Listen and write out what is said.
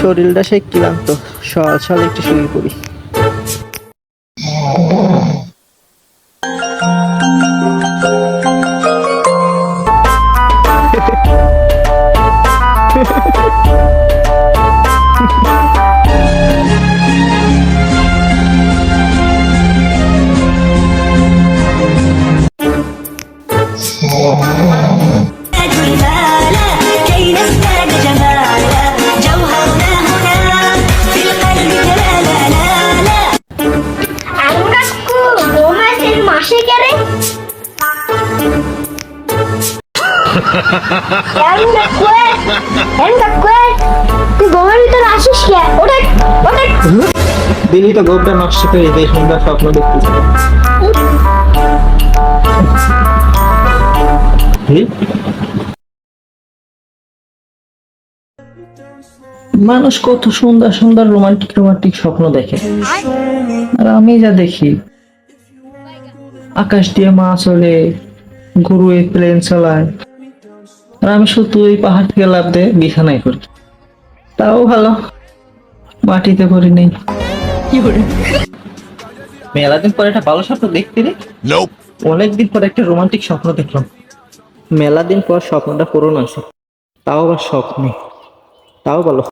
শরীরটা সে ক্লান্ত। সকাল সকাল একটু শুয়ে পড়ি। Oh, ওটা ওটা দিলি তো গোবটা নষ্ট করে দেয় সুন্দর স্বপ্ন দেখতেছি। মানুষ কত সুন্দর সুন্দর রোমান্টিক রোমান্টিক স্বপ্ন দেখে। আর আমি যা দেখি আকাশ দিয়ে মাছ ওড়ে গরু এই প্লেন চালায়। আর আমি শুধু ওই পাহাড় থেকে লাভ দিয়ে বিছানায় করি তাও ভালো মাটিতে করি নেই। মেলাদিন পরে একটা ভালো স্বপ্ন দেখতে রে। অনেকদিন পর একটা রোমান্টিক স্বপ্ন দেখলাম। মেলা দিন পর স্বপ্নটা পূরণ আছে তাও আবার স্বপ্নে। তাও ভালো।